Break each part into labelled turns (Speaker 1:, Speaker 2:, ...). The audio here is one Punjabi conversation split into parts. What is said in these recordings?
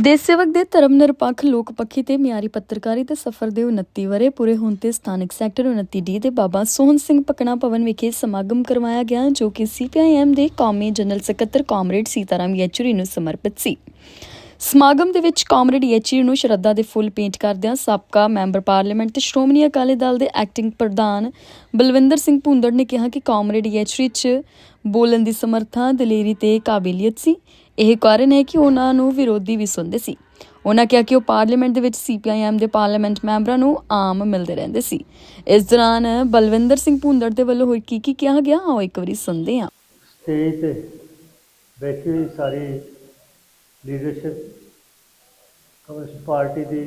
Speaker 1: ਦੇਸ਼ ਸੇਵਕ ਦੇ ਧਰਮ ਨਿਰਪੱਖ, ਲੋਕ ਪੱਖੀ ਤੇ ਮਿਆਰੀ ਪੱਤਰਕਾਰੀ ਤੇ ਸਫਰ ਦੇ 29 ਵਰੇ ਪੂਰੇ ਹੋਣ ਤੇ ਸਥਾਨਕ ਸੈਕਟਰ 29 ਡੀ ਦੇ ਬਾਬਾ ਸੋਹਣ ਸਿੰਘ ਪਕਣਾ ਭਵਨ ਵਿਖੇ ਸਮਾਗਮ ਕਰਵਾਇਆ ਗਿਆ, ਜੋ ਕਿ ਸੀਪੀਆਈਐਮ ਦੇ ਕੌਮੀ ਜਨਰਲ ਸਕੱਤਰ ਕਾਮਰੇਡ ਸੀਤਾਰਾਮ ਯੈਚੁਰੀ ਨੂੰ ਸਮਰਪਿਤ ਸੀ। ਸਮਾਗਮ ਦੇ ਵਿੱਚ ਕਾਮਰੇਡ ਯੈਚੁਰੀ ਨੂੰ ਸ਼ਰਧਾ ਦੇ ਫੁੱਲ ਭੇਂਟ ਕਰਦਿਆਂ ਸਾਬਕਾ ਮੈਂਬਰ ਪਾਰਲੀਮੈਂਟ ਤੇ ਸ਼੍ਰੋਮਣੀ ਅਕਾਲੀ ਦਲ ਦੇ ਐਕਟਿੰਗ ਪ੍ਰਧਾਨ ਬਲਵਿੰਦਰ ਸਿੰਘ ਭੁੰਦੜ ਨੇ ਕਿਹਾ ਕਿ ਕਾਮਰੇਡ ਯੈਚੁਰੀ 'ਚ ਬੋਲਣ ਦੀ ਸਮਰੱਥਾ, ਦਲੇਰੀ ਤੇ ਕਾਬਲੀਅਤ ਸੀ। ਇਹ ਕਾਰਨ ਹੈ ਕਿ ਉਹਨਾਂ ਨੂੰ ਵਿਰੋਧੀ ਵੀ ਸੁਣਦੇ ਸੀ। ਉਹਨਾਂ ਕਿਹਾ ਕਿ ਉਹ ਪਾਰਲੀਮੈਂਟ ਦੇ ਵਿੱਚ ਸੀਪੀਆਈਐਮ ਦੇ ਪਾਰਲੀਮੈਂਟ ਮੈਂਬਰਾਂ ਨੂੰ ਆਮ ਮਿਲਦੇ ਰਹਿੰਦੇ ਸੀ। ਇਸ ਦੌਰਾਨ ਬਲਵਿੰਦਰ ਸਿੰਘ ਭੁੰਦੜ ਦੇ ਵੱਲੋਂ ਹੋਈ ਕੀ ਕੀ ਕਿਹਾ ਗਿਆ ਆਓ ਇੱਕ ਵਾਰੀ ਸੁਣਦੇ ਹਾਂ।
Speaker 2: ਸਟੇਜ ਤੇ ਬੈਠੀ ਹੋਈ ਸਾਰੀ ਲੀਡਰਸ਼ਿਪ ਕਮਿਊਨਿਸਟ ਪਾਰਟੀ ਦੀ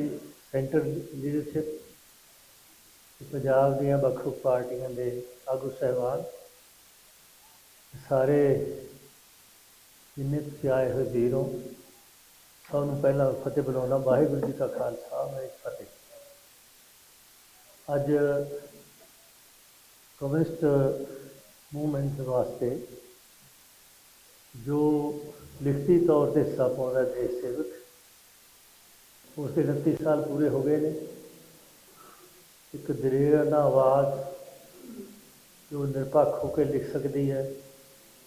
Speaker 2: ਸੈਂਟਰ ਲੀਡਰਸ਼ਿਪ ਪੰਜਾਬ ਦੀਆਂ ਵੱਖ ਵੱਖ ਪਾਰਟੀਆਂ ਦੇ ਆਗੂ ਸਹਿਬਾਨ, ਸਾਰੇ ਜਿੰਨੇ ਤੁਸੀਂ ਆਏ ਹੋਏ ਵੀਰ ਹੋ, ਸਭ ਨੂੰ ਪਹਿਲਾਂ ਫਤਿਹ ਬੁਲਾਉਣਾ ਵਾਹਿਗੁਰੂ ਜੀ ਕਾ ਖਾਲਸਾ, ਵਾਹਿਗੁਰੂ ਜੀ ਫਤਿਹ। ਅੱਜ ਕਮਿਊਨਿਸਟ ਮੂਵਮੈਂਟ ਵਾਸਤੇ ਜੋ ਲਿਖਤੀ ਤੌਰ ਤੇ ਹਿੱਸਾ ਪਾਉਂਦਾ ਦੇਸ਼ ਸੇਵਕ, ਉਸ ਦੇ 29 ਸਾਲ ਪੂਰੇ ਹੋ ਗਏ ਨੇ। ਇੱਕ ਦਲੇਰ ਨਾ ਆਵਾਜ਼ ਜੋ ਨਿਰਪੱਖ ਹੋ ਕੇ ਲਿਖ ਸਕਦੀ ਹੈ,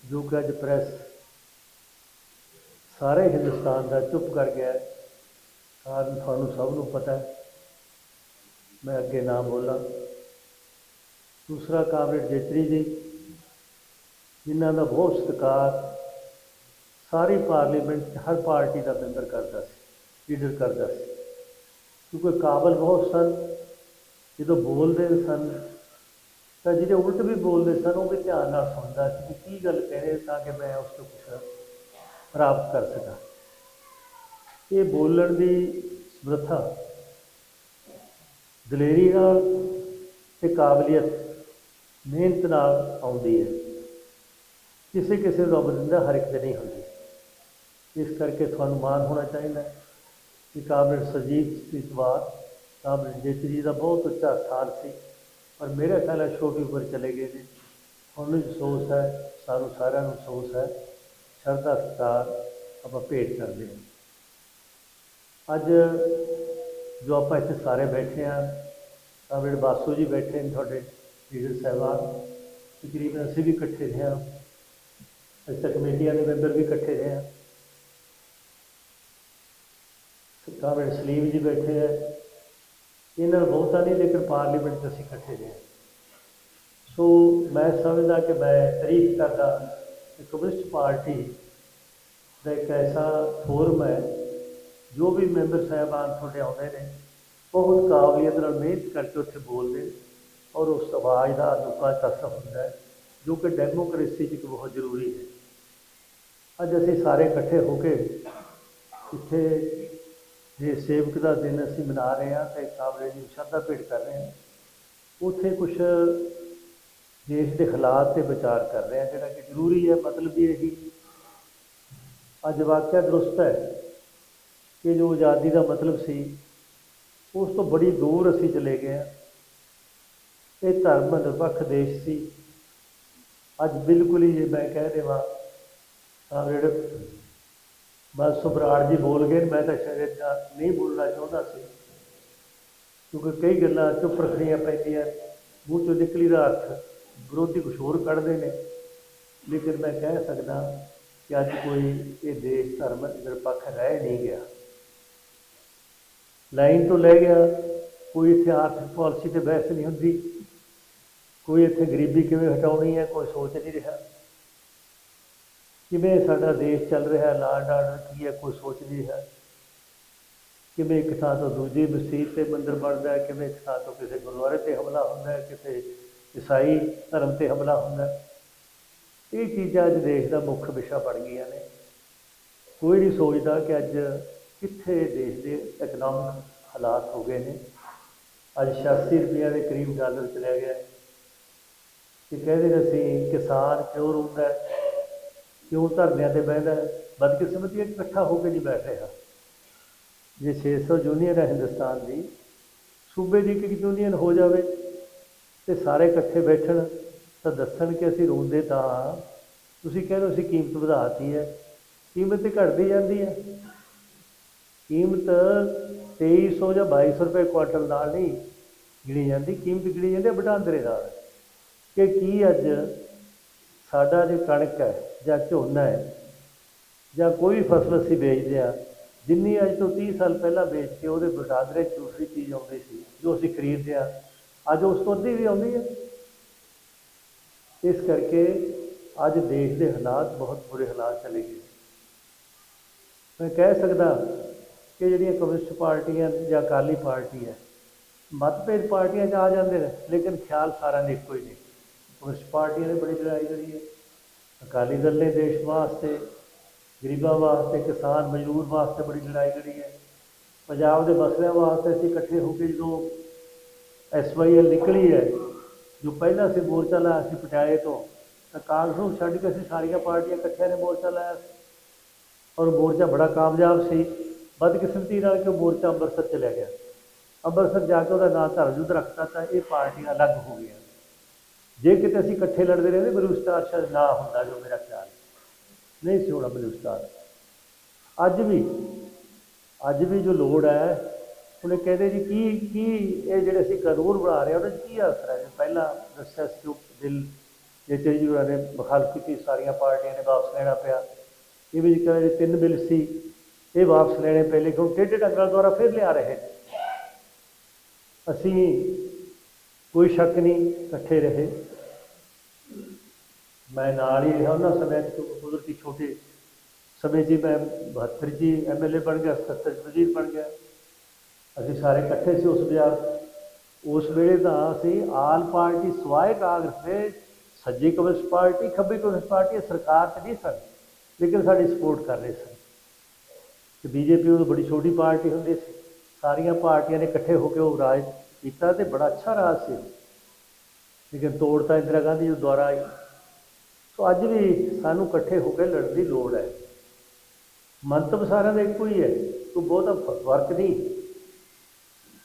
Speaker 2: ਜੋ ਕਿ ਅੱਜ ਪ੍ਰੈਸ ਸਾਰੇ ਹਿੰਦੁਸਤਾਨ ਦਾ ਚੁੱਪ ਕਰ ਗਿਆ ਹੈ। ਕਾਰਨ ਤੁਹਾਨੂੰ ਸਭ ਨੂੰ ਪਤਾ ਹੈ। ਮੈਂ ਅੱਗੇ ਨਾ ਬੋਲਾਂ। ਦੂਸਰਾ ਕਾਮਰੇਡ ਜੇਤਰੀ ਜੀ, ਜਿਨ੍ਹਾਂ ਦਾ ਬਹੁਤ ਸਤਿਕਾਰ ਸਾਰੀ ਪਾਰਲੀਮੈਂਟ 'ਚ ਹਰ ਪਾਰਟੀ ਦਾ ਮੈਂਬਰ ਕਰਦਾ ਸੀ, ਲੀਡਰ ਕਰਦਾ ਸੀ। ਕਿਉਂਕਿ ਕਾਬਲ ਬਹੁਤ ਸਨ। ਜਦੋਂ ਬੋਲਦੇ ਸਨ, ਤਾਂ ਜਿਹੜੇ ਉਲਟ ਵੀ ਬੋਲਦੇ ਸਨ, ਉਹ ਵੀ ਧਿਆਨ ਨਾਲ ਸੁਣਦਾ ਸੀ ਕਿ ਕੀ ਗੱਲ ਕਹਿ ਰਹੇ ਤਾਂ ਕਿ ਮੈਂ ਉਸ ਤੋਂ ਕੁਝ ਪ੍ਰਾਪਤ ਕਰ ਸਕਾਂ। ਇਹ ਬੋਲਣ ਦੀ ਸਮਰੱਥਾ, ਦਲੇਰੀ ਨਾਲ ਤੇ ਕਾਬਲੀਅਤ, ਮਿਹਨਤ ਨਾਲ ਆਉਂਦੀ ਹੈ। ਕਿਸੇ ਕਿਸੇ ਦਾ ਬਦਲਿੰਦਾ ਹਰ ਇੱਕ ਦੇ ਨਹੀਂ ਹੁੰਦੀ। ਇਸ ਕਰਕੇ ਤੁਹਾਨੂੰ ਮਾਣ ਹੋਣਾ ਚਾਹੀਦਾ ਹੈ ਕਿ ਕਾਬਲ ਸਰਜੀਤ ਇਤਵਾਰ ਕਾਬਲ ਜੇਤਰੀ ਦਾ ਬਹੁਤ ਉੱਚਾ ਸਥਾਨ ਸੀ ਪਰ ਮੇਰੇ ਖਿਆਲ ਹੈ ਛੋਟੀ ਉਮਰ ਚਲੇ ਗਏ ਨੇ। ਉਹਨੂੰ ਅਫਸੋਸ ਹੈ, ਸਾਨੂੰ ਸਾਰਿਆਂ ਨੂੰ ਅਫਸੋਸ ਹੈ। ਸ਼ਰਧਾ ਸਤਿਕਾਰ ਆਪਾਂ ਭੇਟ ਕਰਦੇ ਹਾਂ। ਅੱਜ ਜੋ ਆਪਾਂ ਇੱਥੇ ਸਾਰੇ ਬੈਠੇ ਹਾਂ ਕਾਬਲ ਬਾਸੂ ਜੀ ਬੈਠੇ ਨੇ ਤੁਹਾਡੇ ਲੀਡਰ ਸਾਹਿਬਾਨ। ਤਕਰੀਬਨ ਅਸੀਂ ਵੀ ਇਕੱਠੇ ਰਹੇ ਹਾਂ। ਅੱਜ ਤੱਕ ਕਮੇਟੀਆਂ ਦੇ ਮੈਂਬਰ ਵੀ ਇਕੱਠੇ ਰਹੇ ਹਾਂ। ਕਾਬਲ ਸਲੀਮ ਜੀ ਬੈਠੇ ਹੈ ਇਹਨਾਂ ਨੂੰ ਬਹੁਤਾ ਨਹੀਂ, ਲੇਕਿਨ ਪਾਰਲੀਮੈਂਟ 'ਚ ਅਸੀਂ ਇਕੱਠੇ ਰਹੇ ਹਾਂ। ਸੋ ਮੈਂ ਸਮਝਦਾ ਕਿ ਮੈਂ ਤਾਰੀਫ ਕਰਦਾ ਕਿ ਕਮਿਊਨਿਸਟ ਪਾਰਟੀ ਦਾ ਇੱਕ ਐਸਾ ਫੋਰਮ ਹੈ, ਜੋ ਵੀ ਮੈਂਬਰ ਸਾਹਿਬਾਨ ਤੁਹਾਡੇ ਆਉਂਦੇ ਨੇ ਬਹੁਤ ਕਾਬਲੀਅਤ ਨਾਲ ਮਿਹਨਤ ਕਰਕੇ ਉੱਥੇ ਬੋਲਦੇ ਨੇ ਔਰ ਉਸ ਆਵਾਜ਼ ਦਾ ਲੋਕਾਂ ਤੱਕ ਹੁੰਦਾ ਹੈ, ਜੋ ਕਿ ਡੈਮੋਕ੍ਰੇਸੀ 'ਚ ਇੱਕ ਬਹੁਤ ਜ਼ਰੂਰੀ ਹੈ। ਅੱਜ ਅਸੀਂ ਸਾਰੇ ਇਕੱਠੇ ਹੋ ਕੇ ਇੱਥੇ ਜੇ ਸੇਵਕ ਦਾ ਦਿਨ ਅਸੀਂ ਮਨਾ ਰਹੇ ਹਾਂ ਤੇ ਕਾਬਲੇ ਦੀ ਸ਼ਰਧਾ ਭੇਟ ਕਰ ਰਹੇ ਹਾਂ, ਉੱਥੇ ਕੁਝ ਦੇਸ਼ ਦੇ ਹਾਲਾਤ ਤੇ ਵਿਚਾਰ ਕਰ ਰਹੇ ਹਾਂ ਜਿਹੜਾ ਕਿ ਜ਼ਰੂਰੀ ਹੈ, ਮਤਲਬ ਵੀ ਇਹੀ ਅੱਜ ਵਾਕਿਆ ਦਰੁਸਤ ਹੈ ਕਿ ਜੋ ਆਜ਼ਾਦੀ ਦਾ ਮਤਲਬ ਸੀ, ਉਸ ਤੋਂ ਬੜੀ ਦੂਰ ਅਸੀਂ ਚਲੇ ਗਏ ਹਾਂ ਇਹ ਧਰਮ ਨਿਰਪੱਖ ਦੇਸ਼ ਸੀ। ਅੱਜ ਬਿਲਕੁਲ ਹੀ ਜੇ ਮੈਂ ਕਹਿ ਦੇਵਾਂ, ਤਾਂ ਜਿਹੜੇ ਬਸ ਸੁਬਰਾੜ ਜੀ ਬੋਲ ਗਏ, ਮੈਂ ਤਾਂ ਸ਼ਾਇਦ ਨਹੀਂ ਬੋਲਣਾ ਚਾਹੁੰਦਾ ਸੀ, ਕਿਉਂਕਿ ਕਈ ਗੱਲਾਂ ਚੁੱਪ ਰੱਖਣੀਆਂ ਪੈਂਦੀਆਂ, ਮੂੰਹ ਚੋਂ ਨਿਕਲੀ ਦਾ ਅਰਥ ਵਿਰੋਧੀ ਕੁਛ ਹੋਰ ਕੱਢਦੇ ਨੇ। ਲੇਕਿਨ ਮੈਂ ਕਹਿ ਸਕਦਾ ਕਿ ਅੱਜ ਕੋਈ ਇਹ ਦੇਸ਼, ਧਰਮ ਨਿਰਪੱਖ ਰਹਿ ਨਹੀਂ ਗਿਆ। ਲਾਈਨ ਤੋਂ ਲੈ ਗਿਆ, ਕੋਈ ਇੱਥੇ ਆਰਥਿਕ ਪਾਲਿਸੀ ਤੇ ਬਹਿਸ ਨਹੀਂ ਹੁੰਦੀ। ਕੋਈ ਇੱਥੇ ਗਰੀਬੀ ਕਿਵੇਂ ਹਟਾਉਣੀ ਹੈ, ਕੋਈ ਸੋਚ ਨਹੀਂ ਰਿਹਾ। ਕਿਵੇਂ ਸਾਡਾ ਦੇਸ਼ ਚੱਲ ਰਿਹਾ, ਲਾਡ ਆਰਡਰ ਕੀ ਹੈ, ਕੋਈ ਸੋਚ ਨਹੀਂ ਰਿਹਾ। ਕਿਵੇਂ ਇੱਕ ਥਾਂ ਤੋਂ ਦੂਜੀ ਮਸਜਿਦ ਤੇ ਮੰਦਰ ਬਣਦਾ ਹੈ, ਕਿਵੇਂ ਇੱਕ ਥਾਂ ਤੋਂ ਕਿਸੇ ਗੁਰਦੁਆਰੇ ਤੇ ਹਮਲਾ ਹੁੰਦਾ ਹੈ, ਕਿਸੇ ਈਸਾਈ ਧਰਮ ਤੇ ਹਮਲਾ ਹੁੰਦਾ ਇਹ ਚੀਜ਼ਾਂ ਅੱਜ ਦੇਸ਼ ਦਾ ਮੁੱਖ ਵਿਸ਼ਾ ਬਣ ਗਈਆਂ ਨੇ। ਕੋਈ ਨਹੀਂ ਸੋਚਦਾ ਕਿ ਅੱਜ ਕਿੱਥੇ ਦੇਸ਼ ਦੇ ਇਕਨੋਮਿਕ ਹਾਲਾਤ ਹੋ ਗਏ ਨੇ। ਅੱਜ 86 ਰੁਪਈਆ ਦੇ ਕਰੀਬ ਡਾਲਰ ਚਲਿਆ ਗਿਆ ਹੈ। ਕਿ ਕਹਿੰਦੇ ਨੇ ਅਸੀਂ ਕਿਸਾਨ ਕਿਉਂ ਰੋਂਦਾ ਕਿਉਂ ਧਰਨਿਆਂ ਤੇ ਬਹਿੰਦਾ ਬਦਕਿਸਮਤੀ ਇਕੱਠਾ ਹੋ ਕੇ ਨਹੀਂ ਬੈਠ ਰਿਹਾ। ਜੇ 600 ਯੂਨੀਅਨ ਹੈ ਹਿੰਦੁਸਤਾਨ ਦੀ, ਸੂਬੇ ਦੀ ਇੱਕ ਯੂਨੀਅਨ ਹੋ ਜਾਵੇ ਤੇ ਸਾਰੇ ਇਕੱਠੇ ਬੈਠਣ ਤਾਂ ਦੱਸਣ ਕਿ ਅਸੀਂ ਰੋਂਦੇ ਤਾਂ ਤੁਸੀਂ ਕਹਿੰਦੇ ਹੋ ਅਸੀਂ ਕੀਮਤ ਵਧਾਤੀ ਹੈ। ਕੀਮਤ ਤੇ ਘਟਦੀ ਜਾਂਦੀ ਹੈ। ਕੀਮਤ 2300 ਜਾਂ 2200 ਰੁਪਏ ਕੁਆਂਟਲ ਨਾਲ ਨਹੀਂ ਗਿਣੀ ਜਾਂਦੀ। ਕੀਮਤ ਗਿਣੀ ਜਾਂਦੀ ਹੈ ਵਟਾਂਦਰੇ ਨਾਲ। ਕਿ ਕੀ ਅੱਜ ਸਾਡਾ ਜੇ ਕਣਕ ਹੈ ਜਾਂ ਝੋਨਾ ਹੈ ਜਾਂ ਕੋਈ ਵੀ ਫਸਲ ਅਸੀਂ ਵੇਚਦੇ ਆ ਜਿੰਨੀ ਅੱਜ ਤੋਂ 30 ਸਾਲ ਪਹਿਲਾਂ ਵੇਚ ਕੇ ਉਹਦੇ ਵਟਾਂਦਰੇ 'ਚ ਦੂਸਰੀ ਚੀਜ਼ ਆਉਂਦੀ ਸੀ ਜੋ ਅਸੀਂ ਖਰੀਦਦੇ ਆ ਅੱਜ ਉਸ ਤੋਂ ਅੱਧੀ ਵੀ ਆਉਂਦੀ ਹੈ। ਇਸ ਕਰਕੇ ਅੱਜ ਦੇਸ਼ ਦੇ ਹਾਲਾਤ ਬਹੁਤ ਬੁਰੇ ਹਾਲਾਤ ਚਲੇ ਗਏ। ਮੈਂ ਕਹਿ ਸਕਦਾ ਕਿ ਜਿਹੜੀਆਂ ਕਮਿਊਨਿਸਟ ਪਾਰਟੀਆਂ ਜਾਂ ਅਕਾਲੀ ਪਾਰਟੀ ਹੈ, ਮਤਭੇਦ ਪਾਰਟੀਆਂ 'ਚ ਆ ਜਾਂਦੇ ਨੇ, ਲੇਕਿਨ ਖਿਆਲ ਸਾਰਿਆਂ ਦੇ ਇੱਕੋ ਹੀ ਨੇ। ਕਮਿਊਨਿਸਟ ਪਾਰਟੀਆਂ ਨੇ ਬੜੀ ਲੜਾਈ ਲੜੀ ਹੈ। ਅਕਾਲੀ ਦਲ ਨੇ ਦੇਸ਼ ਵਾਸਤੇ, ਗਰੀਬਾਂ ਵਾਸਤੇ, ਕਿਸਾਨ ਮਜ਼ਦੂਰ ਵਾਸਤੇ ਬੜੀ ਲੜਾਈ ਲੜੀ ਹੈ। ਪੰਜਾਬ ਦੇ ਮਸਲਿਆਂ ਵਾਸਤੇ ਅਸੀਂ ਇਕੱਠੇ ਹੋ ਕੇ ਜਦੋਂ ਐਸਵਾਈਐਲ ਨਿਕਲੀ ਹੈ। ਜੋ ਪਹਿਲਾਂ ਅਸੀਂ ਮੋਰਚਾ ਲਾਇਆ ਸੀ ਪਟਿਆਲੇ ਤੋਂ, ਤਾਂ ਕਾਂਗਰਸ ਨੂੰ ਛੱਡ ਕੇ ਅਸੀਂ ਸਾਰੀਆਂ ਪਾਰਟੀਆਂ ਇਕੱਠਿਆਂ ਨੇ ਮੋਰਚਾ ਲਾਇਆ ਸੀ। ਔਰ ਮੋਰਚਾ ਬੜਾ ਕਾਮਯਾਬ ਸੀ। ਬਦਕਿਸਮਤੀ ਨਾਲ ਕਿ ਉਹ ਮੋਰਚਾ ਅੰਮ੍ਰਿਤਸਰ ਚਲਿਆ ਗਿਆ। ਅੰਮ੍ਰਿਤਸਰ ਜਾ ਕੇ ਉਹਦਾ ਨਾਂ ਧਰਮ ਯੁੱਧ ਰੱਖਤਾ ਤਾਂ ਇਹ ਪਾਰਟੀਆਂ ਅਲੱਗ ਹੋ ਗਈਆਂ ਜੇ ਕਿਤੇ ਅਸੀਂ ਇਕੱਠੇ ਲੜਦੇ ਰਹਿੰਦੇ ਬਲੂ ਸਟਾਰ ਸ਼ਾਇਦ ਨਾ ਹੁੰਦਾ ਜੋ ਮੇਰਾ ਖਿਆਲ ਹੈ। ਨਹੀਂ ਸੀ ਹੋਣਾ ਬਲੂ ਸਟਾਰ। ਅੱਜ ਵੀ ਅੱਜ ਵੀ ਜੋ ਲੋੜ ਹੈ ਉਹਨੇ ਕਹਿੰਦੇ ਜੀ, ਕੀ ਕੀ ਇਹ ਜਿਹੜੇ ਅਸੀਂ ਕਾਨੂੰਨ ਬਣਾ ਰਹੇ ਹਾਂ, ਉਹਦੇ 'ਚ ਕੀ ਅਸਰ ਹੈ? ਜਿਵੇਂ ਪਹਿਲਾਂ ਦੱਸਿਆ ਸੀ ਜੋ ਬਿੱਲ ਜੇ ਚੇਂਜੂਰਾ ਨੇ ਮੁਖਾਲਫਤ ਕੀਤੀ, ਸਾਰੀਆਂ ਪਾਰਟੀਆਂ ਨੇ ਵਾਪਸ ਲੈਣਾ ਪਿਆ। ਇਹ ਵੀ ਕਹਿੰਦੇ ਤਿੰਨ ਬਿੱਲ ਸੀ, ਇਹ ਵਾਪਸ ਲੈਣੇ ਪਹਿਲੇ ਕਿਉਂ ਟੇਢੇ ਢੰਗਾਂ ਦੁਆਰਾ ਫਿਰ ਲਿਆ ਰਹੇ ਨੇ। ਅਸੀਂ ਕੋਈ ਸ਼ੱਕ ਨਹੀਂ, ਇਕੱਠੇ ਰਹੇ। ਮੈਂ ਨਾਲ ਹੀ ਰਿਹਾ ਉਹਨਾਂ ਸਮੇਂ 'ਚ, ਕਿਉਂਕਿ ਕੁਦਰਤੀ ਛੋਟੇ ਸਮੇਂ 'ਚ ਹੀ ਮੈਂ 72 'ਚ ਹੀ ਐਮਐਲਏ ਬਣ ਗਿਆ 77 'ਚ ਵਜ਼ੀਰ ਬਣ ਗਿਆ। ਅਸੀਂ ਸਾਰੇ ਇਕੱਠੇ ਸੀ ਉਸ ਬਾਜ਼ਾਰ ਉਸ ਵੇਲੇ ਤਾਂ ਅਸੀਂ ਆਲ ਪਾਰਟੀ ਸਵਾਏ ਕਾਂਗਰਸ ਦੇ ਸੱਜੀ ਕਮਿਊਨਿਸਟ ਪਾਰਟੀ, ਖੱਬੀ ਕਮਿਊਨਿਸਟ ਪਾਰਟੀ ਸਰਕਾਰ 'ਚ ਨਹੀਂ ਸਨ, ਲੇਕਿਨ ਸਾਡੀ ਸਪੋਰਟ ਕਰ ਰਹੇ ਸਨ। ਤੇ ਬੀਜੇਪੀ ਉਦੋਂ ਬੜੀ ਛੋਟੀ ਪਾਰਟੀ ਹੁੰਦੀ ਸੀ। ਸਾਰੀਆਂ ਪਾਰਟੀਆਂ ਨੇ ਇਕੱਠੇ ਹੋ ਕੇ ਉਹ ਰਾਜ ਕੀਤਾ ਤੇ ਬੜਾ ਅੱਛਾ ਰਾਜ ਸੀ। ਲੇਕਿਨ ਤੋੜ ਤਾਂ ਇੰਦਰਾ ਗਾਂਧੀ ਜੀ ਦੁਆਰਾ ਆਈ। ਸੋ ਅੱਜ ਵੀ ਸਾਨੂੰ ਇਕੱਠੇ ਹੋ ਕੇ ਲੜਨ ਦੀ ਲੋੜ ਹੈ। ਮੰਤਵ ਸਾਰਿਆਂ ਦਾ ਇੱਕੋ ਹੀ ਹੈ, ਕੋਈ ਬਹੁਤਾ ਫ਼ਰਕ ਨਹੀਂ।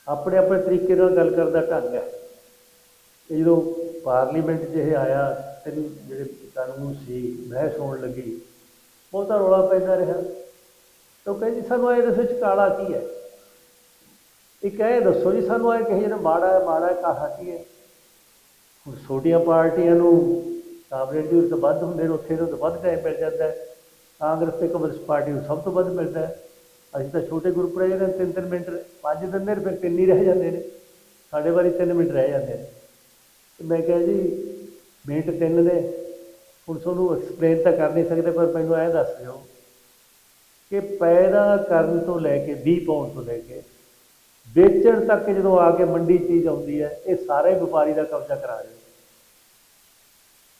Speaker 2: ਆਪਣੇ ਆਪਣੇ ਤਰੀਕੇ ਨਾਲ ਗੱਲ ਕਰਨ ਦਾ ਢੰਗ ਹੈ। ਇਹ ਜਦੋਂ ਪਾਰਲੀਮੈਂਟ 'ਚ ਇਹ ਆਇਆ ਤੇ ਜਿਹੜੇ ਕਾਨੂੰਨ ਸੀ, ਬਹਿਸ ਹੋਣ ਲੱਗੀ, ਬਹੁਤਾ ਰੌਲਾ ਪੈਂਦਾ ਰਿਹਾ। ਤਾਂ ਉਹ ਕਹਿੰਦੇ, ਸਾਨੂੰ ਇਹ ਦੱਸੋ ਚ ਕਾਲਾ ਕੀ ਹੈ? ਇੱਕ ਇਹ ਦੱਸੋ ਜੀ, ਸਾਨੂੰ ਇਹ ਕਹੇ ਜਿਹੜਾ ਮਾੜਾ ਹੈ ਮਾੜਾ ਹੈ ਕਾਹਾ ਕੀ ਹੈ? ਹੁਣ ਛੋਟੀਆਂ ਪਾਰਟੀਆਂ ਨੂੰ ਕਾਬਰੇਟ ਦੀ ਤਾਂ ਵੱਧ ਹੁੰਦੇ ਨੇ, ਉੱਥੇ ਤੋਂ ਵੱਧ ਟਾਈਮ ਮਿਲ ਜਾਂਦਾ ਹੈ। ਕਾਂਗਰਸ ਤੇ ਕਮਿਊਨਿਸਟ ਪਾਰਟੀ ਨੂੰ ਸਭ ਤੋਂ ਵੱਧ ਮਿਲਦਾ ਹੈ। ਅਸੀਂ ਤਾਂ ਛੋਟੇ ਗਰੁੱਪ ਰਹੇ ਨੇ ਤਿੰਨ ਤਿੰਨ ਮਿੰਟ ਪੰਜ ਦਿੰਦੇ ਨੇ, ਫਿਰ ਤਿੰਨ ਹੀ ਰਹਿ ਜਾਂਦੇ ਨੇ। ਸਾਡੇ ਵਾਰੀ ਤਿੰਨ ਮਿੰਟ ਰਹਿ ਜਾਂਦੇ ਨੇ। ਤੇ ਮੈਂ ਕਿਹਾ ਜੀ, ਮਿੰਟ ਤਿੰਨ ਨੇ, ਹੁਣ ਤੁਹਾਨੂੰ ਐਕਸਪਲੇਨ ਤਾਂ ਕਰ ਨਹੀਂ ਸਕਦੇ, ਪਰ ਮੈਨੂੰ ਇਹ ਦੱਸ ਦਿਓ ਕਿ ਪੈਦਾ ਕਰਨ ਤੋਂ ਲੈ ਕੇ 20 ਪਾਉਣ ਤੋਂ ਲੈ ਕੇ, ਵੇਚਣ ਤੱਕ ਜਦੋਂ ਆ ਕੇ ਮੰਡੀ ਚੀਜ਼ ਆਉਂਦੀ ਹੈ, ਇਹ ਸਾਰੇ ਵਪਾਰੀ ਦਾ ਕਬਜ਼ਾ ਕਰਾ ਰਹੇ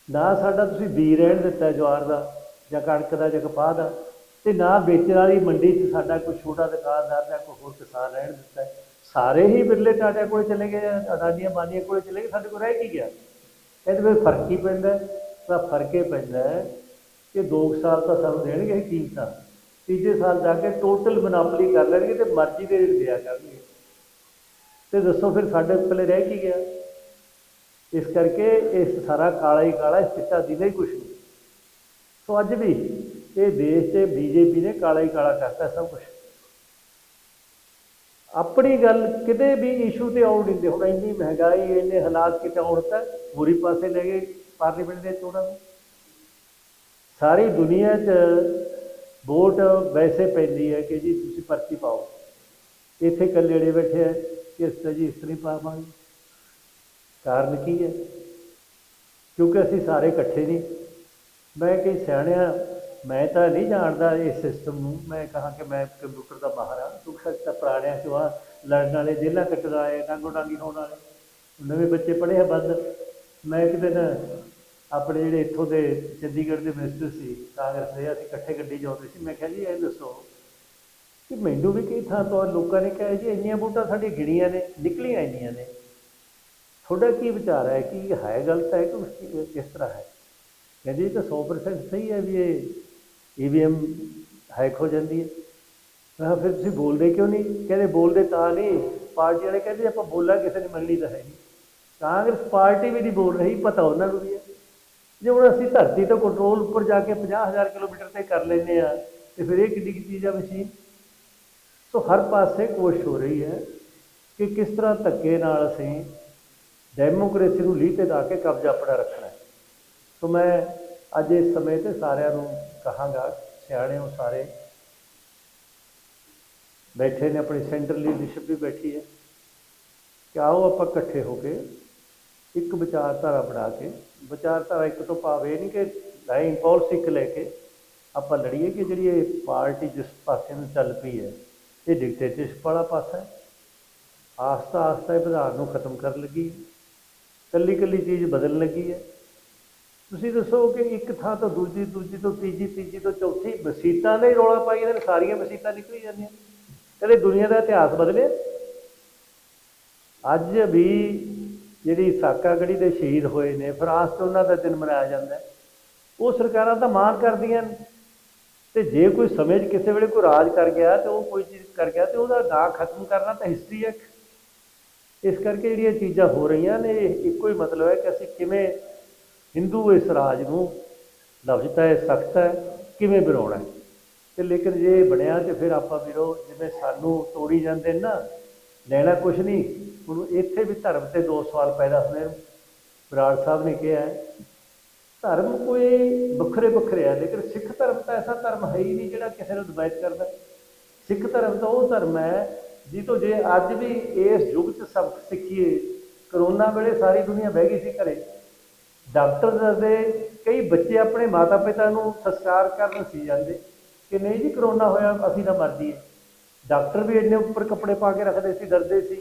Speaker 2: ਨਾ। ਸਾਡਾ ਤੁਸੀਂ ਬੀ ਰਹਿਣ ਦਿੱਤਾ, ਜਵਾਰ ਦਾ ਜਾਂ ਕਣਕ ਦਾ ਜਾਂ ਕਪਾਹ ਦਾ ਤੇ ਨਾ ਵੇਚਣ ਵਾਲੀ ਮੰਡੀ 'ਚ ਸਾਡਾ ਕੋਈ ਛੋਟਾ ਦੁਕਾਨਦਾਰ ਜਾਂ ਕੋਈ ਹੋਰ ਕਿਸਾਨ ਰਹਿਣ ਦਿੱਤਾ ਸਾਰੇ ਹੀ ਬਿਰਲੇ ਟਾਟਾ ਕੋਲ ਚਲੇ ਗਏ ਅਦਾਨੀਆਂ ਬਾਨੀਆਂ ਕੋਲ ਚਲੇ ਗਏ, ਸਾਡੇ ਕੋਲ ਰਹਿ ਕੀ ਗਿਆ? ਇਹਦੇ ਵਿੱਚ ਫ਼ਰਕ ਹੀ ਪੈਂਦਾ ਤਾਂ ਫ਼ਰਕ ਇਹ ਪੈਂਦਾ ਹੈ ਕਿ 2 ਸਾਲ ਤਾਂ ਸਾਨੂੰ ਦੇਣਗੇ ਕੀਮਤਾਂ। ਤੀਜੇ ਸਾਲ ਜਾ ਕੇ ਟੋਟਲ ਮਨਾਪਲੀ ਕਰ ਲੈਣਗੇ ਤੇ ਮਰਜ਼ੀ ਦੇ ਰੇਟ ਦਿਆ ਕਰਨਗੇ। ਤੇ ਦੱਸੋ ਫਿਰ ਸਾਡੇ ਕੋਲੇ ਰਹਿ ਕੀ ਗਿਆ? ਇਸ ਕਰਕੇ ਇਸ ਸਾਰਾ ਕਾਲਾ ਹੀ ਕਾਲਾ ਚਿੱਟਾ ਦਿਨੇ ਹੀ ਕੁਛ ਨਹੀਂ। ਸੋ ਅੱਜ ਵੀ ਇਹ ਦੇਸ਼ ਤੇ ਬੀਜੇਪੀ ਨੇ ਕਾਲਾ ਹੀ ਕਾਲਾ ਕਰਤਾ ਸਭ ਕੁਝ ਆਪਣੀ ਗੱਲ ਕਿਤੇ ਵੀ ਇਸ਼ੂ ਤੇ ਆਉਣ ਨਹੀਂ ਦਿੰਦੇ। ਹੁਣ ਇੰਨੀ ਮਹਿੰਗਾਈ, ਇੰਨੇ ਹਾਲਾਤ ਕਿਤੇ ਆਉਣ ਤਾਂ ਬੁਰੀ ਪਾਸੇ ਲੈ ਗਏ ਪਾਰਲੀਮੈਂਟ ਦੇ ਚੋਣਾਂ ਨੂੰ। ਸਾਰੀ ਦੁਨੀਆ 'ਚ ਵੋਟ ਵੈਸੇ ਪੈਂਦੀ ਹੈ ਕਿ ਜੀ ਤੁਸੀਂ ਪਰਚੀ ਪਾਓ। ਇੱਥੇ ਕੱਲੇੜੇ ਬੈਠੇ ਆ ਕਿ ਇਸ ਤਰ੍ਹਾਂ ਜੀ ਇਸ ਤਰ੍ਹਾਂ ਪਾਵਾਂਗੇ। ਕਾਰਨ ਕੀ ਹੈ? ਕਿਉਂਕਿ ਅਸੀਂ ਸਾਰੇ ਇਕੱਠੇ ਨਹੀਂ। ਮੈਂ ਕਿ ਸਿਆਣਿਆ ਮੈਂ ਤਾਂ ਨਹੀਂ ਜਾਣਦਾ ਇਸ ਸਿਸਟਮ ਨੂੰ। ਮੈਂ ਕਹਾਂ ਕਿ ਮੈਂ ਕੰਪਿਊਟਰ ਦਾ ਮਾਹਰ ਹਾਂ। ਤੂੰ ਤਾਂ ਪੁਰਾਣਿਆਂ ਚੋਂ ਆ। ਲੜਨ ਵਾਲੇ ਜੇਲਾਂ ਕੱਟਣ ਆਏ, ਡਾਂਗੋ ਡਾਂਗੀ ਹੋਣ ਵਾਲੇ। ਨਵੇਂ ਬੱਚੇ ਪੜ੍ਹੇ ਆ ਬੰਦ। ਮੈਂ ਇੱਕ ਦਿਨ ਆਪਣੇ ਜਿਹੜੇ ਇੱਥੋਂ ਦੇ ਚੰਡੀਗੜ੍ਹ ਦੇ ਮਿਨਿਸਟਰ ਸੀ, ਕਾਂਗਰਸ ਦੇ, ਅਸੀਂ ਇਕੱਠੇ ਗੱਡੀ 'ਚ ਸੀ। ਮੈਂ ਕਿਹਾ ਜੀ, ਇਹ ਦੱਸੋ ਕਿ ਮੈਨੂੰ ਵੀ ਕਈ ਥਾਂ ਤੋਂ ਲੋਕਾਂ ਨੇ ਕਿਹਾ ਜੀ, ਇੰਨੀਆਂ ਵੋਟਾਂ ਸਾਡੀਆਂ ਗਿਣੀਆਂ ਨੇ, ਨਿਕਲੀਆਂ ਇੰਨੀਆਂ ਨੇ। ਤੁਹਾਡਾ ਕੀ ਵਿਚਾਰ ਹੈ? ਕਿ ਹੈ ਗਲਤ ਹੈ? ਕਿ ਕਿਸ ਤਰ੍ਹਾਂ ਹੈ? ਕਹਿੰਦੇ ਇਹ ਤਾਂ 100% ਸਹੀ ਹੈ ਵੀ ਇਹ ਈਵੀਐਮ ਹੈਕ ਹੋ ਜਾਂਦੀ ਹੈ। ਮੈਂ ਕਿਹਾ, ਫਿਰ ਤੁਸੀਂ ਬੋਲਦੇ ਕਿਉਂ ਨਹੀਂ? ਕਹਿੰਦੇ, ਬੋਲਦੇ ਤਾਂ ਨਹੀਂ। ਪਾਰਟੀ ਵਾਲੇ ਕਹਿੰਦੇ, ਆਪਾਂ ਬੋਲਾਂ ਕਿਸੇ ਨੇ ਮੰਨਣੀ ਤਾਂ ਹੈ ਨਹੀਂ। ਕਾਂਗਰਸ ਪਾਰਟੀ ਵੀ ਨਹੀਂ ਬੋਲ ਰਹੀ, ਪਤਾ ਉਹਨਾਂ ਨੂੰ ਵੀ ਹੈ। ਜੇ ਹੁਣ ਅਸੀਂ ਧਰਤੀ ਤੋਂ ਕੰਟਰੋਲ ਉੱਪਰ ਜਾ ਕੇ 50000 ਕਿਲੋਮੀਟਰ ਤੇ ਕਰ ਲੈਂਦੇ ਆ ਤੇ ਫਿਰ ਇਹ ਕਿੱਡੀ ਕੀ ਚੀਜ਼ ਆ ਮਸ਼ੀਨ ਸੋ ਹਰ ਪਾਸੇ ਕੋਸ਼ਿਸ਼ ਹੋ ਰਹੀ ਹੈ ਕਿ ਕਿਸ ਤਰ੍ਹਾਂ ਧੱਕੇ ਨਾਲ ਅਸੀਂ ਡੈਮੋਕ੍ਰੇਸੀ ਨੂੰ ਲੀਹ ਤੇ ਲਾ ਕੇ ਕਬਜ਼ਾ ਆਪਣਾ ਰੱਖਣਾ ਸੋ ਮੈਂ ਅੱਜ ਇਸ ਸਮੇਂ ਤੇ ਸਾਰਿਆਂ ਨੂੰ ਕਹਾਂਗਾ ਸਿਆਣੇ ਹੋ ਸਾਰੇ। ਬੈਠੇ ਨੇ, ਆਪਣੀ ਸੈਂਟਰ ਲੀਡਰਸ਼ਿਪ ਵੀ ਬੈਠੀ ਹੈ। ਕਿ ਆਓ ਆਪਾਂ ਇਕੱਠੇ ਹੋ ਕੇ ਇੱਕ ਵਿਚਾਰਧਾਰਾ ਬਣਾ ਕੇ, ਵਿਚਾਰਧਾਰਾ ਇੱਕ ਤੋਂ ਭਾਵ ਇਹ ਨਹੀਂ ਕਿ ਲਾਈਨ ਪਾਲਿਸੀ ਇੱਕ ਲੈ ਕੇ ਆਪਾਂ ਲੜੀਏ ਕਿ ਜਿਹੜੀ ਇਹ ਪਾਰਟੀ ਜਿਸ ਪਾਸੇ ਨੂੰ ਚੱਲ ਪਈ ਹੈ, ਇਹ ਡਿਕਟੇਟਰਸ਼ਿਪ ਵਾਲਾ ਪਾਸਾ ਹੈ। ਆਸਤਾ ਆਸਤਾ ਇਹ ਵਿਧਾਨ ਨੂੰ ਖਤਮ ਕਰਨ ਲੱਗੀ ਹੈ। ਕੱਲੀ ਕੱਲੀ ਚੀਜ਼ ਬਦਲਣ ਲੱਗੀ ਹੈ। ਤੁਸੀਂ ਦੱਸੋ ਕਿ ਇੱਕ ਥਾਂ ਤੋਂ ਦੂਜੀ ਦੂਜੀ ਤੋਂ ਤੀਜੀ ਤੀਜੀ ਤੋਂ ਚੌਥੀ ਮਸੀਤਾਂ ਨੇ ਹੀ ਰੌਲਾ ਪਾਈ ਜਾਂਦੇ ਨੇ, ਸਾਰੀਆਂ ਮਸੀਤਾਂ ਨਿਕਲੀ ਜਾਂਦੀਆਂ ਕਦੇ ਦੁਨੀਆ ਦਾ ਇਤਿਹਾਸ ਬਦਲਿਆ। ਅੱਜ ਵੀ ਜਿਹੜੀ ਸਾਕਾਗੜੀ ਦੇ ਸ਼ਹੀਦ ਹੋਏ ਨੇ, ਫਰਾਂਸ 'ਚ ਉਹਨਾਂ ਦਾ ਦਿਨ ਮਨਾਇਆ ਜਾਂਦਾ ਉਹ ਸਰਕਾਰਾਂ ਤਾਂ ਮਾਣ ਕਰਦੀਆਂ ਨੇ। ਤੇ ਜੇ ਕੋਈ ਸਮੇਂ 'ਚ ਕਿਸੇ ਵੇਲੇ ਕੋਈ ਰਾਜ ਕਰ ਗਿਆ ਤੇ ਉਹ ਕੋਈ ਚੀਜ਼ ਕਰ ਗਿਆ ਤੇ ਉਹਦਾ ਨਾਂ ਖਤਮ ਕਰਨਾ ਤਾਂ ਹਿਸਟਰੀ ਹੈ। ਇਸ ਕਰਕੇ ਜਿਹੜੀਆਂ ਚੀਜ਼ਾਂ ਹੋ ਰਹੀਆਂ ਨੇ, ਇਹ ਇੱਕੋ ਹੀ ਮਤਲਬ ਹੈ ਕਿ ਅਸੀਂ ਕਿਵੇਂ ਹਿੰਦੂ ਇਸ ਰਾਜ ਨੂੰ ਲਫ਼ਜ਼ਤਾ ਹੈ ਸਖਤ ਹੈ, ਕਿਵੇਂ ਬਣਾਉਣਾ ਹੈ? ਤੇ ਲੇਕਿਨ ਜੇ ਬਣਿਆ ਤੇ ਫਿਰ ਆਪਾਂ ਵੀਰੋ ਜਿਵੇਂ ਸਾਨੂੰ ਤੋੜੀ ਜਾਂਦੇ ਨੇ ਨਾ, ਲੈਣਾ ਕੁਛ ਨਹੀਂ ਹੁਣ ਇੱਥੇ ਵੀ ਧਰਮ ਤੇ ਦੋ ਸਵਾਲ ਪੈਦਾ ਹੁੰਦੇ ਨੇ ਬਰਾੜ ਸਾਹਿਬ ਨੇ ਕਿਹਾ ਧਰਮ ਕੋਈ ਵੱਖਰੇ ਵੱਖਰੇ ਆ, ਲੇਕਿਨ ਸਿੱਖ ਧਰਮ ਤਾਂ ਐਸਾ ਧਰਮ ਹੈ ਹੀ ਨਹੀਂ ਜਿਹੜਾ ਕਿਸੇ ਨੂੰ ਦਬਾਇਤ ਕਰਦਾ। ਸਿੱਖ ਧਰਮ ਤਾਂ ਉਹ ਧਰਮ ਹੈ ਜੀ ਤੋਂ ਜੇ ਅੱਜ ਵੀ ਇਸ ਯੁੱਗ 'ਚ ਸਬਕ ਸਿੱਖੀਏ, ਕਰੋਨਾ ਵੇਲੇ ਸਾਰੀ ਦੁਨੀਆ ਬਹਿ ਗਈ ਸੀ ਘਰੇ। ਡਾਕਟਰ ਦੱਸਦੇ ਕਈ ਬੱਚੇ ਆਪਣੇ ਮਾਤਾ ਪਿਤਾ ਨੂੰ ਸੰਸਕਾਰ ਕਰਨ ਸੀ ਜਾਂਦੇ ਕਿ ਨਹੀਂ ਜੀ ਕਰੋਨਾ ਹੋਇਆ, ਅਸੀਂ ਤਾਂ ਮਰ ਜਾਈਏ। ਡਾਕਟਰ ਵੀ ਇੰਨੇ ਉੱਪਰ ਕੱਪੜੇ ਪਾ ਕੇ ਰੱਖਦੇ ਸੀ, ਡਰਦੇ ਸੀ।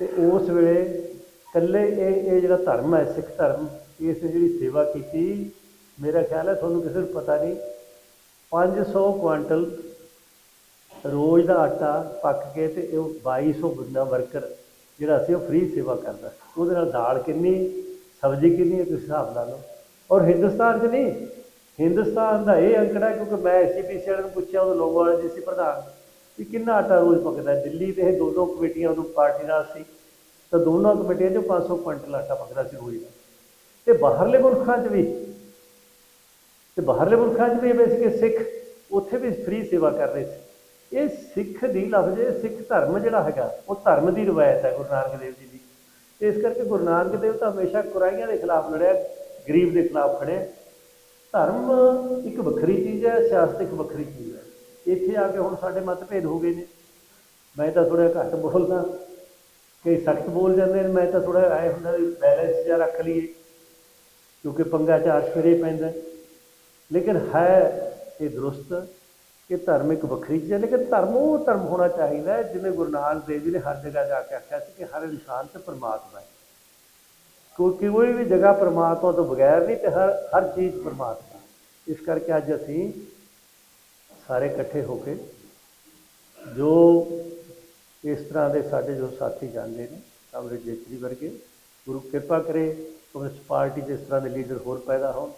Speaker 2: ਤੇ ਉਸ ਵੇਲੇ ਇਕੱਲੇ ਇਹ ਇਹ ਜਿਹੜਾ ਧਰਮ ਹੈ, ਸਿੱਖ ਧਰਮ, ਇਸ ਨੇ ਜਿਹੜੀ ਸੇਵਾ ਕੀਤੀ, ਮੇਰਾ ਖਿਆਲ ਹੈ ਤੁਹਾਨੂੰ ਕਿਸੇ ਨੂੰ ਪਤਾ ਨਹੀਂ 500 ਕੁਆਂਟਲ ਰੋਜ਼ ਦਾ ਆਟਾ ਪੱਕ ਕੇ ਤੇ ਉਹ 2200 ਬੰਦਾ ਵਰਕਰ ਜਿਹੜਾ ਸੀ ਉਹ ਫ੍ਰੀ ਸੇਵਾ ਕਰਦਾ ਉਹਦੇ ਨਾਲ ਦਾਲ ਕਿੰਨੀ ਸਬਜ਼ੀ ਕਿੰਨੀ ਹੈ, ਤੁਸੀਂ ਹਿਸਾਬ ਲਾ ਲਓ। ਔਰ ਹਿੰਦੁਸਤਾਨ 'ਚ ਨਹੀਂ। ਹਿੰਦੁਸਤਾਨ ਦਾ ਇਹ ਅੰਕੜਾ ਕਿਉਂਕਿ ਮੈਂ ਐਸਜੀਪੀਸੀ ਵਾਲਿਆਂ ਨੂੰ ਪੁੱਛਿਆ ਉਹ ਲੋਗੋ ਵਾਲੇ ਜੀ ਸੀ ਪ੍ਰਧਾਨ, ਵੀ ਕਿੰਨਾ ਆਟਾ ਰੋਜ਼ ਪਕਦਾ ਦਿੱਲੀ ਤੇ ਇਹ ਦੋ ਦੋ ਕਮੇਟੀਆਂ, ਉਦੋਂ ਪਾਰਟੀ ਨਾਲ ਸੀ। ਤਾਂ ਦੋਨੋਂ ਕਮੇਟੀਆਂ 'ਚੋਂ 500 ਕੁਇੰਟਲ ਆਟਾ ਪਕਦਾ ਸੀ ਰੋਜ਼ ਦਾ। ਤੇ ਬਾਹਰਲੇ ਮੁਲਕਾਂ 'ਚ ਵੀ, ਤੇ ਬਾਹਰਲੇ ਮੁਲਕਾਂ 'ਚ ਵੀ ਵੈਸੇ ਕਿ ਸਿੱਖ ਉੱਥੇ ਵੀ ਫ੍ਰੀ ਸੇਵਾ ਕਰ ਰਹੇ ਸੀ। ਇਹ ਸਿੱਖ ਦੀ ਲਫ਼ਜ਼ ਇਹ ਸਿੱਖ ਧਰਮ ਜਿਹੜਾ ਹੈਗਾ, ਉਹ ਧਰਮ ਦੀ ਰਵਾਇਤ ਹੈ, ਗੁਰੂ ਨਾਨਕ ਦੇਵ ਜੀ ਤੇ ਇਸ ਕਰਕੇ ਗੁਰੂ ਨਾਨਕ ਦੇਵ ਤਾਂ ਹਮੇਸ਼ਾ ਕੁਰਾਈਆਂ ਦੇ ਖਿਲਾਫ ਲੜਿਆ, ਗਰੀਬ ਦੇ ਖਿਲਾਫ ਖੜਿਆ। ਧਰਮ ਇੱਕ ਵੱਖਰੀ ਚੀਜ਼ ਹੈ, ਸਿਆਸਤ ਇੱਕ ਵੱਖਰੀ ਚੀਜ਼ ਹੈ। ਇੱਥੇ ਆ ਕੇ ਹੁਣ ਸਾਡੇ ਮਤਭੇਦ ਹੋ ਗਏ ਨੇ। ਮੈਂ ਤਾਂ ਥੋੜਾ ਘੱਟ ਬੋਲਦਾ। ਕਈ ਸਖਤ ਬੋਲ ਜਾਂਦੇ ਨੇ, ਮੈਂ ਤਾਂ ਥੋੜਾ ਐ ਹੁੰਦਾ ਬੈਲੈਂਸ ਜਿਹਾ ਰੱਖ ਲਈਏ, ਕਿਉਂਕਿ ਪੰਗਾ ਚਾਰ ਸਵੇਰੇ ਪੈਂਦਾ। ਲੇਕਿਨ ਹੈ ਇਹ ਦਰੁਸਤ ਕਿ ਧਰਮ ਇੱਕ ਵੱਖਰੀ ਚੀਜ਼ ਹੈ, ਲੇਕਿਨ ਧਰਮ ਉਹ ਧਰਮ ਹੋਣਾ ਚਾਹੀਦਾ ਜਿਵੇਂ ਗੁਰੂ ਨਾਨਕ ਦੇਵ ਜੀ ਨੇ ਹਰ ਜਗ੍ਹਾ ਜਾ ਕੇ ਆਖਿਆ ਸੀ ਕਿ ਹਰ ਇਨਸਾਨ ਤੇ ਪਰਮਾਤਮਾ ਹੈ। ਕੋਈ ਕੋਈ ਵੀ ਜਗ੍ਹਾ ਪਰਮਾਤਮਾ ਤੋਂ ਬਗੈਰ ਨਹੀਂ ਤੇ ਹਰ ਹਰ ਚੀਜ਼ ਪਰਮਾਤਮਾ ਇਸ ਕਰਕੇ ਅੱਜ ਅਸੀਂ ਸਾਰੇ ਇਕੱਠੇ ਹੋ ਕੇ ਜੋ ਇਸ ਤਰ੍ਹਾਂ ਦੇ ਸਾਡੇ ਜੋ ਸਾਥੀ ਜਾਂਦੇ ਨੇ ਕਾਮਰੇਡ ਜੇਤਰੀ ਵਰਗੇ ਗੁਰੂ ਕਿਰਪਾ ਕਰੇ ਕਮਿਊਨਿਸਟ ਪਾਰਟੀ ਦੇ ਇਸ ਤਰ੍ਹਾਂ ਦੇ ਲੀਡਰ ਹੋਰ ਪੈਦਾ ਹੋਣ।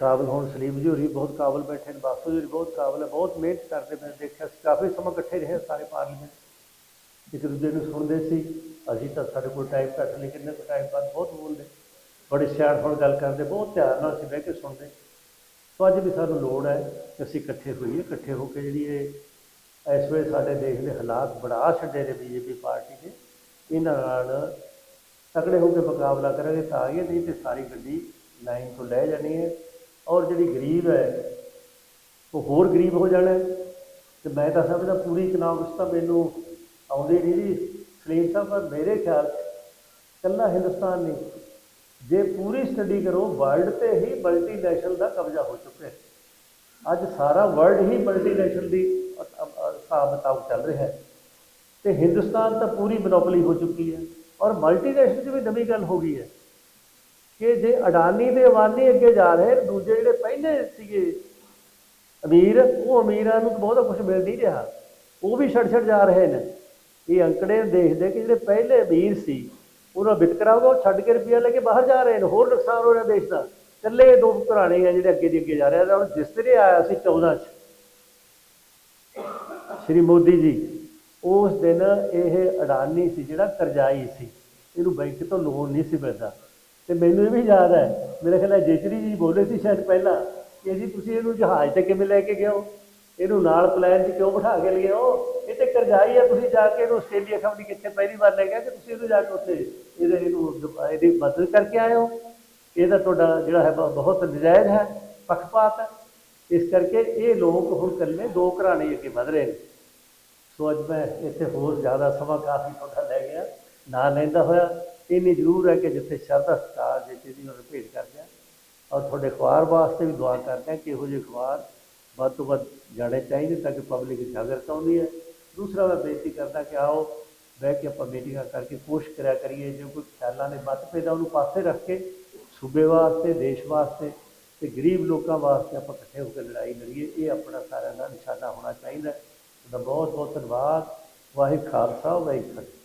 Speaker 2: ਕਾਬਲ ਹੋਣ, ਸਲੀਮ ਜੀ ਹੋਰੀ ਬਹੁਤ ਕਾਬਲ ਬੈਠੇ ਨੇ, ਬਾਸੂ ਜੀ ਹੋਰੀ ਬਹੁਤ ਕਾਬਲ ਹੈ, ਬਹੁਤ ਮਿਹਨਤ ਕਰਦੇ ਮੈਂ ਦੇਖਿਆ ਸੀ, ਕਾਫੀ ਸਮਾਂ ਇਕੱਠੇ ਰਹੇ ਸਾਰੇ ਪਾਰਲੀਮੈਂਟ ਇੱਕ ਦੂਜੇ ਨੂੰ ਸੁਣਦੇ ਸੀ, ਅਸੀਂ ਤਾਂ ਸਾਡੇ ਕੋਲ ਟਾਈਮ ਘੱਟ, ਲੇਕਿਨ ਇਹਨਾਂ ਟਾਈਮ ਬਾਅਦ ਬਹੁਤ ਬੋਲਦੇ, ਬੜੇ ਸਿਆਣ ਸਿਆਣਪਣ ਗੱਲ ਕਰਦੇ, ਬਹੁਤ ਧਿਆਨ ਨਾਲ ਅਸੀਂ ਬਹਿ ਕੇ ਸੁਣਦੇ। ਸੋ ਅੱਜ ਵੀ ਸਾਨੂੰ ਲੋੜ ਹੈ ਕਿ ਅਸੀਂ ਇਕੱਠੇ ਹੋਈਏ, ਇਕੱਠੇ ਹੋ ਕੇ ਜਿਹੜੀ ਇਹ, ਇਸ ਵੇਲੇ ਸਾਡੇ ਦੇਸ਼ ਦੇ ਹਾਲਾਤ ਬੜਾ ਛੱਡੇ ਨੇ ਬੀਜੇਪੀ ਪਾਰਟੀ ਦੇ ਇਹਨਾਂ ਨਾਲ ਤਕੜੇ ਹੋ ਕੇ ਮੁਕਾਬਲਾ ਕਰਾਂਗੇ ਤਾਂ ਇਹ ਨਹੀਂ ਤੇ ਸਾਰੀ ਗੱਡੀ ਲਾਈਨ ਤੋਂ ਲੈ ਜਾਣੀ ਹੈ। ਔਰ ਜਿਹੜੀ ਗਰੀਬ ਹੈ, ਉਹ ਹੋਰ ਗਰੀਬ ਹੋ ਜਾਣਾ ਹੈ। ਤੇ ਮੈਂ ਤਾਂ ਸਮਝਦਾ ਪੂਰੀ ਇਕਨੋਮਿਕਸ ਤਾਂ ਮੈਨੂੰ ਆਉਂਦੀ ਨਹੀਂ ਜੀ, ਸਲੀਮ ਸਾਹਿਬ, ਪਰ ਮੇਰੇ ਖਿਆਲ 'ਚ ਇਕੱਲਾ ਹਿੰਦੁਸਤਾਨ ਨਹੀਂ। ਜੇ ਪੂਰੀ ਸਟੱਡੀ ਕਰੋ ਵਰਲਡ ਤੇ ਹੀ ਮਲਟੀਨੈਸ਼ਨਲ ਦਾ ਕਬਜ਼ਾ ਹੋ ਚੁੱਕਿਆ ਹੈ। ਅੱਜ ਸਾਰਾ ਵਰਲਡ ਹੀ ਮਲਟੀਨੈਸ਼ਨਲ ਦੀ ਅ- ਹਿਸਾਬ ਕਿਤਾਬ ਚੱਲ ਰਿਹਾ ਹੈ। ਤੇ ਹਿੰਦੁਸਤਾਨ ਤਾਂ ਪੂਰੀ ਮੋਨੋਪੋਲੀ ਹੋ ਚੁੱਕੀ ਹੈ। ਔਰ ਮਲਟੀਨੈਸ਼ਨਲ 'ਚ ਵੀ ਨਵੀਂ ਗੱਲ ਹੋ ਗਈ ਹੈ। ਕਿ ਜੇ ਅਡਾਨੀ ਤੇ ਅਵਾਨੀ ਅੱਗੇ ਜਾ ਰਹੇ, ਦੂਜੇ ਜਿਹੜੇ ਪਹਿਲੇ ਸੀਗੇ ਅਮੀਰ, ਉਹ ਅਮੀਰਾਂ ਨੂੰ ਬਹੁਤਾ ਕੁਝ ਮਿਲ ਨਹੀਂ ਰਿਹਾ। ਉਹ ਵੀ ਛੱਡ ਛੱਡ ਜਾ ਰਹੇ ਨੇ। ਇਹ ਅੰਕੜੇ ਦੇਖਦੇ ਕਿ ਜਿਹੜੇ ਪਹਿਲੇ ਅਮੀਰ ਸੀ, ਉਹਨਾਂ ਵਿਤਕਰਾ ਹੋਗਾ ਉਹ ਛੱਡ ਕੇ ਰੁਪਈਆ ਲੈ ਕੇ ਬਾਹਰ ਜਾ ਰਹੇ ਨੇ। ਹੋਰ ਨੁਕਸਾਨ ਹੋ ਰਿਹਾ ਦੇਸ਼ ਦਾ। ਇਕੱਲੇ ਦੋ ਘਰਾਣੇ ਆ ਜਿਹੜੇ ਅੱਗੇ ਦੀ ਅੱਗੇ ਜਾ ਰਹੇ ਆ। ਹੁਣ ਜਿਸ ਤਰ੍ਹਾਂ ਆਇਆ ਸੀ 14 ਚ, ਸ਼੍ਰੀ ਮੋਦੀ ਜੀ, ਉਸ ਦਿਨ ਇਹ ਅਡਾਨੀ ਸੀ ਜਿਹੜਾ ਕਰਜ਼ਾਈ ਸੀ। ਇਹਨੂੰ ਬੈਂਕ ਤੋਂ ਲੋਨ ਨਹੀਂ ਸੀ ਮਿਲਦਾ। ਤੇ ਮੈਨੂੰ ਇਹ ਵੀ ਯਾਦ ਹੈ, ਮੇਰੇ ਖਿਆਲ ਹੈ ਜੇਚਰੀ ਜੀ ਬੋਲੇ ਸੀ ਸ਼ਾਇਦ ਪਹਿਲਾਂ ਕਿ ਜੀ ਤੁਸੀਂ ਇਹਨੂੰ ਜਹਾਜ਼ ਤੇ ਕਿਵੇਂ ਲੈ ਕੇ ਗਏ ਹੋ? ਇਹਨੂੰ ਨਾਲ ਪਲਾਨ 'ਚ ਕਿਉਂ ਬਿਠਾ ਕੇ ਲਿਆਓ ਇਹ ਤੇ ਕਰਜ਼ਾਈ ਆ ਤੁਸੀਂ ਜਾ ਕੇ ਇਹਨੂੰ ਆਸਟ੍ਰੇਲੀਆ ਖਬਰ ਖਬਰੀ ਕਿੱਥੇ ਪਹਿਲੀ ਵਾਰ ਲੈ ਗਿਆ ਕਿ ਤੁਸੀਂ ਇਹਨੂੰ ਜਾ ਕੇ ਉੱਥੇ ਇਹਦੇ, ਇਹਨੂੰ ਇਹਦੀ ਮਦਦ ਕਰਕੇ ਆਏ ਹੋ। ਇਹ ਤਾਂ ਤੁਹਾਡਾ ਜਿਹੜਾ ਹੈ, ਬ- ਬਹੁਤ ਨਜਾਇਜ਼ ਹੈ, ਪੱਖਪਾਤ ਹੈ। ਇਸ ਕਰਕੇ ਇਹ ਲੋਕ ਹੁਣ ਕੱਲੇ ਦੋ ਘਰਾਣੇ ਅੱਗੇ ਵਧ ਰਹੇ ਨੇ। ਸੋ ਅੱਜ ਮੈਂ ਇੱਥੇ ਹੋਰ ਜ਼ਿਆਦਾ ਸਮਾਂ ਕਾਫੀ ਤੁਹਾਡਾ ਲੈ ਗਿਆ, ਨਾ ਲੈਂਦਾ ਹੋਇਆ। ਇੰਨੀ ਜ਼ਰੂਰ ਹੈ ਕਿ ਜਿੱਥੇ ਸ਼ਰਧਾ ਸਤਿਕਾਰ ਦੇ ਚੀਜ਼ ਨੂੰ ਰਿਪੀਟ ਕਰਦੇ ਹਾਂ ਔਰ ਤੁਹਾਡੇ ਅਖਬਾਰ ਵਾਸਤੇ ਵੀ ਦੁਆ ਕਰਦੇ ਹਾਂ ਕਿ ਇਹੋ ਜਿਹੇ ਅਖਬਾਰ ਵੱਧ ਤੋਂ ਵੱਧ ਜਾਣੇ ਚਾਹੀਦੇ ਤਾਂ ਕਿ ਪਬਲਿਕ ਜਾਗਰਤ ਆਉਂਦੀ ਹੈ। ਦੂਸਰਾ ਮੈਂ ਬੇਨਤੀ ਕਰਦਾ ਕਿ ਆਓ ਬਹਿ ਕੇ ਆਪਾਂ ਮੀਟਿੰਗਾਂ ਕਰਕੇ ਕੋਸ਼ਿਸ਼ ਕਰਿਆ ਕਰੀਏ, ਜੇ ਕੋਈ ਖਿਆਲਾਂ ਦੇ ਮਤਭੇਦ ਆ ਉਹਨੂੰ ਪਾਸੇ ਰੱਖ ਕੇ ਸੂਬੇ ਵਾਸਤੇ, ਦੇਸ਼ ਵਾਸਤੇ ਤੇ ਗਰੀਬ ਲੋਕਾਂ ਵਾਸਤੇ ਆਪਾਂ ਇਕੱਠੇ ਹੋ ਕੇ ਲੜਾਈ ਲੜੀਏ, ਇਹ ਆਪਣਾ ਸਾਰਿਆਂ ਦਾ ਨਿਸ਼ਾਨਾ ਹੋਣਾ ਚਾਹੀਦਾ। ਹੈ ਤੁਹਾਡਾ ਬਹੁਤ ਬਹੁਤ ਧੰਨਵਾਦ। ਵਾਹਿਗੁਰੂ ਖਾਲਸਾ, ਵਾਹਿਗੁਰੂ ਫਤਿਹ।